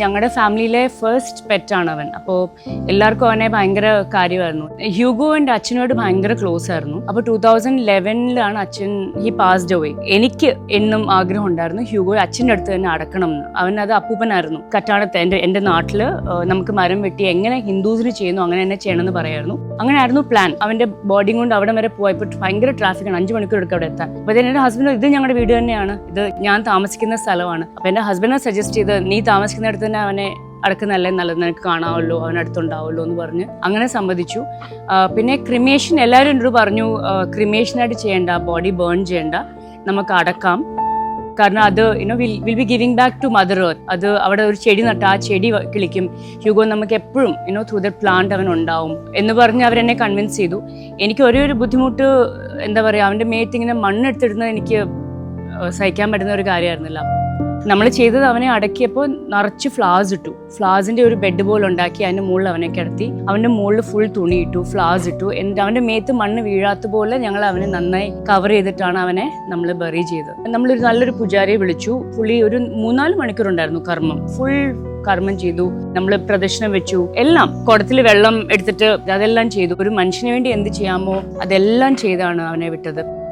ഞങ്ങളുടെ ഫാമിലിയിലെ ഫസ്റ്റ് പെറ്റാണ് അവൻ. അപ്പോൾ എല്ലാവർക്കും അവനെ ഭയങ്കര കാര്യമായിരുന്നു. ഹ്യൂഗോ എന്റെ അച്ഛനോട് ഭയങ്കര ക്ലോസ് ആയിരുന്നു. അപ്പോൾ ടൂ തൗസൻഡ് ലെവനിലാണ് അച്ഛൻ ഹി പാസ്ഡ് അവേ എനിക്ക് എന്നും ആഗ്രഹം ഉണ്ടായിരുന്നു ഹ്യൂഗോ അച്ഛന്റെ അടുത്ത് തന്നെ അടക്കണം എന്ന്. അവൻ അത് അപ്പൂപ്പനായിരുന്നു. കറ്റാടത്ത് എന്റെ എന്റെ നാട്ടിൽ നമുക്ക് മരം വെട്ടി എങ്ങനെ ഹിന്ദുസിന് ചെയ്യുന്നു അങ്ങനെ തന്നെ ചെയ്യണമെന്ന് പറയായിരുന്നു. അങ്ങനെ ആയിരുന്നു പ്ലാൻ അവന്റെ ബോഡി കൊണ്ട് അവിടെ വരെ പോയപ്പോൾ ഭയങ്കര ട്രാഫിക്കാണ് അഞ്ച് മണിക്കൂർ എടുക്കും അവിടെ എത്താൻ. അപ്പോൾ എന്റെ ഹസ്ബൻഡ് ഇത് ഞങ്ങളുടെ വീട് തന്നെയാണ്. ഇത് ഞാൻ താമസിക്കുന്ന സ്ഥലമാണ്. അപ്പോൾ എന്റെ ഹസ്ബൻഡ് സജസ്റ്റ് ചെയ്ത് നീ താമസിക്കുന്നിടത്ത് തന്നെ അവനെ അടക്കുന്നല്ലേ നല്ലത്? നിനക്ക് കാണാമല്ലോ അവൻ അടുത്തുണ്ടാവുമല്ലോ എന്ന് പറഞ്ഞ് അങ്ങനെ സമ്മതിച്ചു. പിന്നെ ക്രിമേഷൻ എല്ലാവരും എന്നോട് പറഞ്ഞു ക്രിമേഷനായിട്ട് ചെയ്യേണ്ട ബോഡി ബേൺ ചെയ്യേണ്ട നമുക്ക് അടക്കാം. കാരണം അത് you know will will be giving back to mother earth അത് അവിടെ ഒരു ചെടി നട്ട ആ ചെടി കിളിക്കും. ഹ്യൂഗോ നമുക്ക് എപ്പോഴും യുനോ ത്രൂ ദ പ്ലാന്റ് അവൻ ഉണ്ടാവും എന്ന് പറഞ്ഞ് അവരെന്നെ കൺവിൻസ് ചെയ്തു. എനിക്ക് ഒരേ ഒരു ബുദ്ധിമുട്ട് എന്താ പറയുക അവന്റെ മേത്ത് ഇങ്ങനെ മണ്ണെടുത്തിടുന്നത് എനിക്ക് സഹിക്കാൻ പറ്റുന്ന ഒരു കാര്യമായിരുന്നില്ല. നമ്മൾ ചെയ്തത് അവനെ അടക്കിയപ്പോൾ നിറച്ച് ഫ്ലവേഴ്സ് ഇട്ടു. ഫ്ലവേഴ്സിന്റെ ഒരു ബെഡ് പോലെ ഉണ്ടാക്കി അതിന്റെ മുകളിൽ അവനെ കിടത്തി. അവന്റെ മുകളിൽ ഫുൾ തുണി ഇട്ടു ഫ്ലാസ് ഇട്ടു. എന്നിട്ട് അവന്റെ മേത്ത് മണ്ണ് വീഴാത്ത പോലെ ഞങ്ങൾ അവനെ നന്നായി കവർ ചെയ്തിട്ടാണ് അവനെ നമ്മൾ ബറി ചെയ്തത്. നമ്മളൊരു നല്ലൊരു പൂജാരിയെ വിളിച്ചു. പുള്ളി ഒരു മൂന്നാൽ മണിക്കൂർ ഉണ്ടായിരുന്നു കർമ്മം. ഫുൾ കർമ്മം ചെയ്തു. നമ്മൾ പ്രദക്ഷിണം വെച്ചു. എല്ലാം കുടത്തിൽ വെള്ളം എടുത്തിട്ട് അതെല്ലാം ചെയ്തു. ഒരു മനുഷ്യന് വേണ്ടി എന്ത് ചെയ്യാമോ അതെല്ലാം ചെയ്താണ് അവനെ വിട്ടത്.